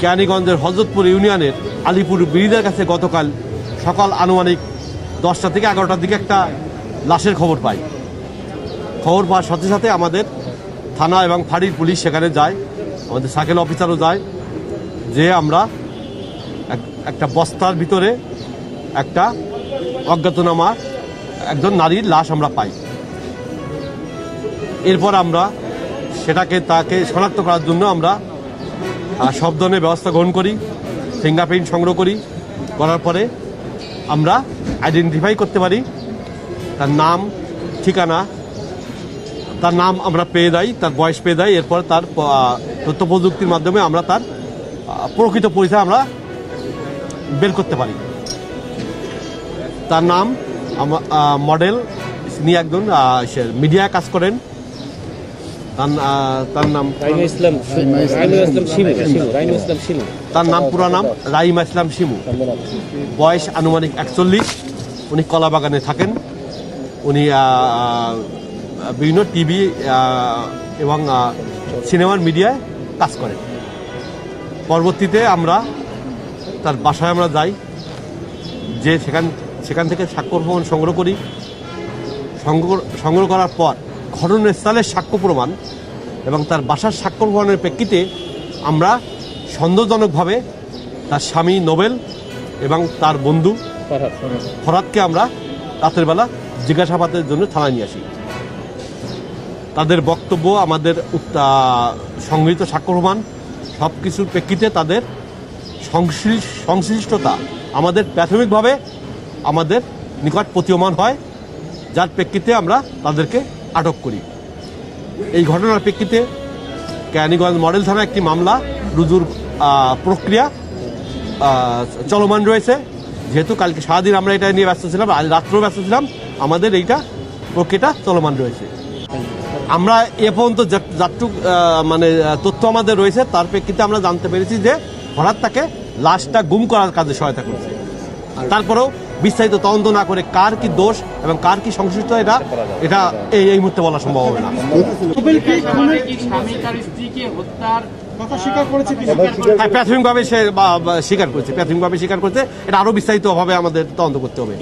কেরানীগঞ্জের হজরতপুর ইউনিয়নের আলিপুর ব্রিজের কাছে গতকাল সকাল আনুমানিক দশটা থেকে এগারোটার দিকে একটা লাশের খবর পাই। খবর পাওয়ার সাথে সাথে আমাদের থানা এবং ফাঁড়ির পুলিশ সেখানে যায়, আমাদের সাইকেল অফিসারও যায় যে আমরা এক- একটা বস্তার ভিতরে একটা অজ্ঞাতনামা একজন নারীর লাশ আমরা পাই। এরপর আমরা সেটাকে তাকে শনাক্ত করার জন্য আমরা সব ধরনের ব্যবস্থা গ্রহণ করি ফিঙ্গারপ্রিন্ট সংগ্রহ করি, করার পরে আমরা আইডেন্টিফাই করতে পারি, তার নাম, ঠিকানা, তার নাম আমরা পেয়ে দেয় তার বয়স পেয়ে দেয় এরপর তার তথ্য প্রযুক্তির মাধ্যমে আমরা তার প্রকৃত পরিচয় আমরা বের করতে পারি। তার নাম মডেল তিনি একজন মিডিয়ায় কাজ করেন। তার তার নাম ইসলাম ইসলাম শিমু তার নাম পুরো নাম রাইমা ইসলাম শিমু। বয়স আনুমানিক একচল্লিশ। উনি কলাবাগানে থাকেন। উনি বিভিন্ন টিভি এবং সিনেমার মিডিয়ায় কাজ করেন। পরবর্তীতে আমরা তার বাসায় আমরা যাই যে সেখান সেখান থেকে স্বাক্ষর প্রমাণ সংগ্রহ করি। সংগ্রহ সংগ্রহ করার পর ঘটনাস্থলের সাক্ষ্য প্রমাণ এবং তার বাসার সাক্ষ্য প্রমাণের প্রেক্ষিতে আমরা সন্দেহজনকভাবে তার স্বামী নোবেল এবং তার বন্ধু ফরাদকে আমরা রাতের বেলা জিজ্ঞাসাবাদের জন্য থানায় নিয়ে আসি। তাদের বক্তব্য, আমাদের সংগৃহীত সাক্ষ্য প্রমাণ সব কিছুর প্রেক্ষিতে তাদের সংশ্লিষ্টতা আমাদের প্রাথমিকভাবে আমাদের নিকট প্রতীয়মান হয়, যার প্রেক্ষিতে আমরা তাদেরকে আটক করি। এই ঘটনার প্রেক্ষিতে ক্যানিগঞ্জ মডেল থানায় একটি মামলা রুজুর প্রক্রিয়া চলমান রয়েছে। যেহেতু কালকে সারাদিন আমরা এটা নিয়ে ব্যস্ত ছিলাম আজ রাত্রেও ব্যস্ত ছিলাম আমাদের এইটা প্রক্রিয়াটা চলমান রয়েছে। আমরা এ পর্যন্ত যা- যতটুক মানে তথ্য আমাদের রয়েছে তার প্রেক্ষিতে আমরা জানতে পেরেছি যে হঠাৎ তাকে লাশটা গুম করার কাজে সহায়তা করছে। তারপরেও বিস্তারিত তদন্ত না করে কার কি দোষ এবং কার কি সংশ্লিষ্ট এটা এটা এই এই মুহূর্তে বলা সম্ভব হবে না। কি স্বামী তার স্ত্রীকে হত্যার কথা স্বীকার করেছে। কিনা হ্যাঁ প্রাথমিকভাবে সে স্বীকার করছে। প্রাথমিকভাবে স্বীকার করছে। এটা আরও বিস্তারিতভাবে আমাদের তদন্ত করতে হবে।